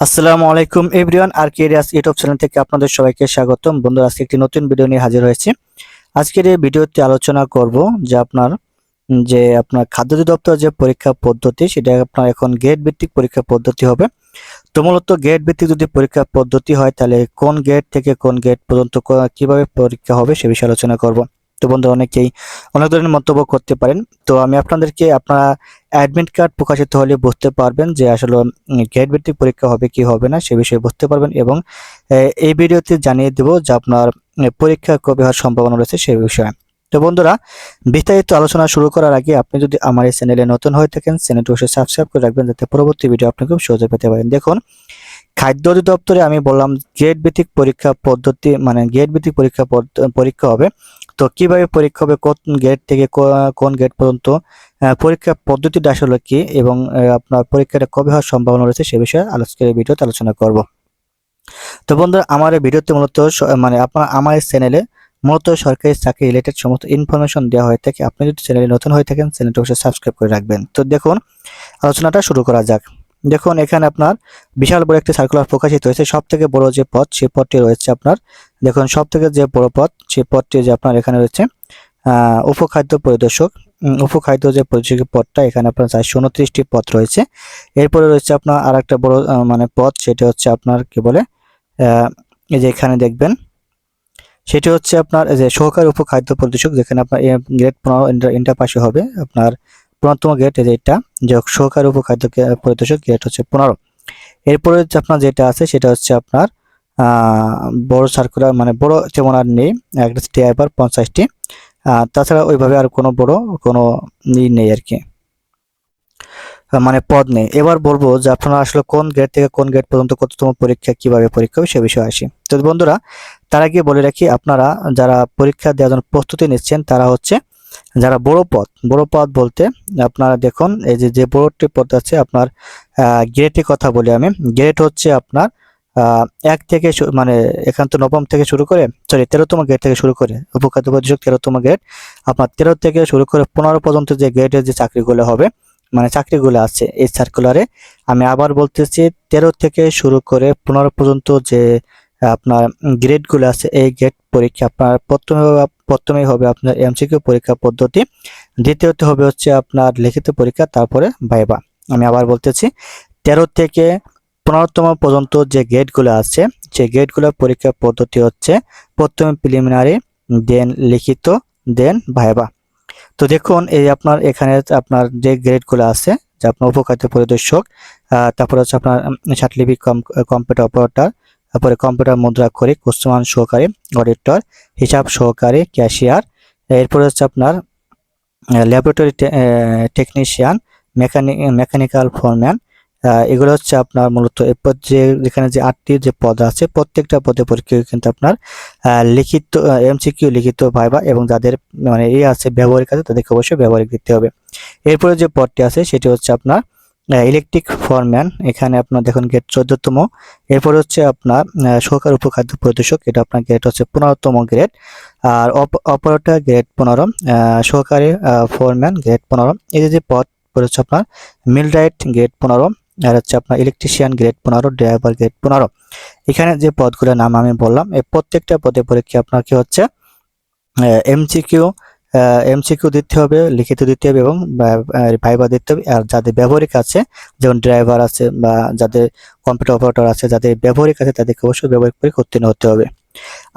আসসালামু আলাইকুম এভরিওয়ান আর কেরিয়াস ইউটিউব চ্যানেল থেকে আপনাদের সবাইকে স্বাগতম। বন্ধুরা, আজকে একটি নতুন ভিডিও নিয়ে হাজির হয়েছি। আজকের এই ভিডিওতে আলোচনা করব যে আপনার যে আপনার খাদ্য অধিদপ্তর যে পরীক্ষা পদ্ধতি, সেটা আপনার এখন গেট ভিত্তিক পরীক্ষা পদ্ধতি হবে। তো মূলত গেট ভিত্তিক যদি পরীক্ষা পদ্ধতি হয়, তাহলে কোন গেট থেকে কোন গেট পর্যন্ত কীভাবে পরীক্ষা হবে, সে বিষয়ে আলোচনা করব। তো বন্ধুরা অনেকেই অনেক ধরনের মন্তব্য করতে পারেন। তো আমি আপনাদেরকে আপনারা অ্যাডমিট কার্ড প্রকাশিত হলে বুঝতে পারবেন যে আসলে গেট ভিত্তিক পরীক্ষা হবে কি হবে না, সে বিষয়ে বুঝতে পারবেন এবং এই ভিডিওতে জানিয়ে দেব যে আপনার পরীক্ষা কবে হওয়ার সম্ভাবনা রয়েছে সে বিষয়ে। তো বন্ধুরা, বিস্তারিত আলোচনা শুরু করার আগে আপনি যদি আমার এই চ্যানেলে নতুন হয়ে থাকেন চ্যানেলটি অবশ্যই সাবস্ক্রাইব করে রাখবেন, যাতে পরবর্তী ভিডিও আপনি খুব সহজে পেতে পারেন। দেখুন খাদ্য অধিদপ্তরে আমি বললাম গেট ভিত্তিক পরীক্ষা পদ্ধতি মানে গেট ভিত্তিক পরীক্ষা পরীক্ষা হবে। তো কীভাবে পরীক্ষা হবে, কোন গেট থেকে কোন গেট পর্যন্ত? পরীক্ষা পদ্ধতিটা আসলে কি এবং আপনার পরীক্ষাটা কবে হওয়ার সম্ভাবনা রয়েছে সে বিষয়ে আজকের ভিডিওতে আলোচনা করব। তো বন্ধুরা, আমার এই ভিডিওতে মূলত মানে আপনার আমার চ্যানেলে মূলত সরকারি চাকরি রিলেটেড সমস্ত ইনফরমেশন দেওয়া হয়ে থাকে। আপনি যদি চ্যানেলে নতুন হয়ে থাকেন চ্যানেলটি অবশ্যই সাবস্ক্রাইব করে রাখবেন। তো দেখুন, আলোচনাটা শুরু করা যাক। দেখুন, এখানে আপনার বিশাল বড় একটি সার্কুলার প্রকাশিত হয়েছে। সব থেকে বড় যে পথ সেই পথটি রয়েছে আপনার, দেখুন সব থেকে যে বড় পথ সেই পথটি যে আপনার এখানে রয়েছে উপখাদ্য পরিদর্শক উপখাদ্য যে পরিদর্শকের পদটা এখানে আপনার চারশো উনত্রিশটি পদ রয়েছে। এরপরে রয়েছে আপনার আর একটা বড় মানে পদ সেটা হচ্ছে আপনার কি বলে এই যে এখানে দেখবেন, সেটি হচ্ছে আপনার যে সহকারী উপখাদ্য পরিদর্শক, যেখানে আপনার গ্রেড পনেরো ইন্টার পাশে হবে, আপনার পনেরোতম গেট এই যে এটা যে সহকারী উপখাদ্য পরিদর্শক গেট হচ্ছে পনেরো। এরপরে আপনার যেটা আছে, সেটা হচ্ছে আপনার বড় সার্কুলার মানে বড় যেমন আর নেই, একটা ড্রাইভার পঞ্চাশটি। তাছাড়া ওইভাবে আর কোনো বড় কোনো ই নেই আর কি। মানে পদ নেই। এবার বলব যে আপনারা আসলে কোন গ্রেড থেকে কোন গ্রেড পর্যন্ত কততম পরীক্ষা, কীভাবে পরীক্ষা হবে সে বিষয়ে আসি। তো বন্ধুরা, তার আগে বলে রাখি, আপনারা যারা পরীক্ষা দেওয়ার জন্য প্রস্তুতি নিচ্ছেন, তারা হচ্ছে যারা বড় পদ বড় পদ বলতে আপনারা দেখুন, এই যে যে বড়টি পথ আছে, আপনার গ্রেটের কথা বলি আমি। গ্রেড হচ্ছে আপনার এক থেকে মানে এখান তো নবম থেকে শুরু করে সরি তেরোতম গ্রেড থেকে শুরু করে উপখাদ্য প্রতিশোধ তেরোতম গ্রেড আপনার তেরো থেকে শুরু করে পনেরো পর্যন্ত যে গ্রেডের যে চাকরিগুলো হবে মানে চাকরিগুলো আছে এই সার্কুলারে আমি আবার বলতেছি, তেরো থেকে শুরু করে পনেরো পর্যন্ত যে আপনার গ্রেডগুলো আছে, এই গ্রেড পরীক্ষা আপনার প্রথমে প্রথমেই হবে আপনার এমসিকিউ পরীক্ষা পদ্ধতি, দ্বিতীয়ত হবে হচ্ছে আপনার লিখিত পরীক্ষা, তারপরে ভাইবা আমি আবার বলতেছি, তেরো থেকে পনেরোতম পর্যন্ত যে গ্রেডগুলো আছে সেই গ্রেডগুলোর পরীক্ষা পদ্ধতি হচ্ছে প্রথমে প্রিলিমিনারি দেন লিখিত দেন ভাইবা তো দেখুন, এই আপনার এখানে আপনার যে গ্রেডগুলো আছে, যে আপনার উপখাদ্য পরিদর্শক তারপরে হচ্ছে আপনার সার্টিফিক কম্পিউটার অপারেটর তারপরে কম্পিউটার মুদ্রাক্ষরিক উচ্চমান সহকারী অডিটর হিসাব সহকারী ক্যাশিয়ার এরপরে হচ্ছে আপনার laboratory technician mechanic mechanical foreman এগুলো হচ্ছে আপনার মূলত এরপর যে, যেখানে যে আটটি যে পদ আছে, প্রত্যেকটা পদে পরীক্ষা কিন্তু আপনার লিখিত এমসিকিউ লিখিত ভাইবা এবং যাদের মানে এই আছে ব্যবহারিক আছে তাদেরকে অবশ্যই ব্যবহারিক দিতে হবে। এরপরে যে পদটি আছে সেটি হচ্ছে আপনার ইলেকট্রিক ফরম্যান এখানে আপনার দেখুন গেট চোদ্দতম। এরপর হচ্ছে আপনার আহ, সহকার উপখাদ্য পরিদর্শক এটা আপনার গ্রেড হচ্ছে পনেরোতম গ্রেড আর অপারেটর গ্রেড পনেরো সহকারী ফোরম্যান গ্রেড পনেরো। এই যে পদ হচ্ছে আপনার মিল মিলরাইট গ্রেড পনেরো আর হচ্ছে আপনার ইলেকট্রিশিয়ান গ্রেড পনেরো ড্রাইভার গ্রেড পনেরো। এখানে যে পদগুলোর নাম আমি বললাম এই প্রত্যেকটা পদে পরীক্ষা আপনার কি হচ্ছে এমসিকিউ এমসিকিউ দিতে হবে, লিখিত দিতে হবে এবং ভাইবা দিতে হবে। আর যাদের ব্যবহারিক আছে, যেমন ড্রাইভার আছে বা যাদের কম্পিউটার অপারেটর আছে, যাদের ব্যবহারিক আছে, তাদেরকে অবশ্যই ব্যবহারিক পরীক্ষা উত্তীর্ণ হতে হবে।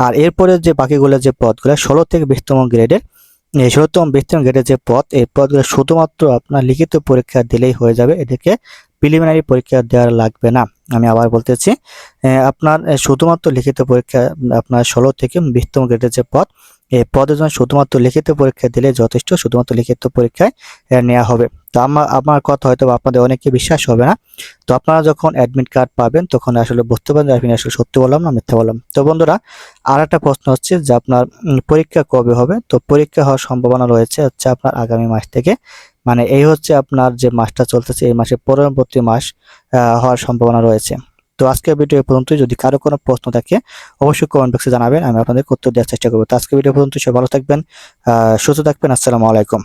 আর এরপরে যে বাকিগুলো যে পদগুলো, ষোলো থেকে বিশতম গ্রেডের, এই ষোলোতম বিশতম গ্রেডের যে পদ, এই পদগুলো শুধুমাত্র আপনার লিখিত পরীক্ষা দিলেই হয়ে যাবে। এদেরকে প্রিলিমিনারি পরীক্ষা দেওয়ার লাগবে না। আমি আবার বলতেছি আপনার শুধুমাত্র লিখিত পরীক্ষা আপনার ষোলো থেকে বিশতম গ্রেডের যে পদ এই পদের জন্য শুধুমাত্র লিখিত পরীক্ষা দিলে যথেষ্ট, শুধুমাত্র লিখিত পরীক্ষায় নেওয়া হবে। তো আমার আমার কথা হয়তো আপনাদের অনেকে বিশ্বাস হবে না। তো আপনারা যখন অ্যাডমিট কার্ড পাবেন, তখন আসলে বুঝতে পারবেন আমি আসলে সত্যি বললাম না মিথ্যা বললাম। তো বন্ধুরা আর একটা প্রশ্ন হচ্ছে যে আপনার পরীক্ষা কবে হবে? তো পরীক্ষা হওয়ার সম্ভাবনা রয়েছে হচ্ছে আপনার আগামী মাস থেকে। মানে এই হচ্ছে আপনার যে মাসটা চলতেছে, এই মাসের পরবর্তী মাস হওয়ার সম্ভাবনা রয়েছে। তো আজকের ভিডিও পর্যন্ত যদি কারও কোনো প্রশ্ন থাকে, অবশ্যই কমেন্ট বক্সে জানাবেন, আমি আপনাদের উত্তর দেওয়ার চেষ্টা করব। তো আজকের ভিডিও পর্যন্ত সবাই ভালো থাকবেন সুস্থ থাকবেন। আসসালামু আলাইকুম।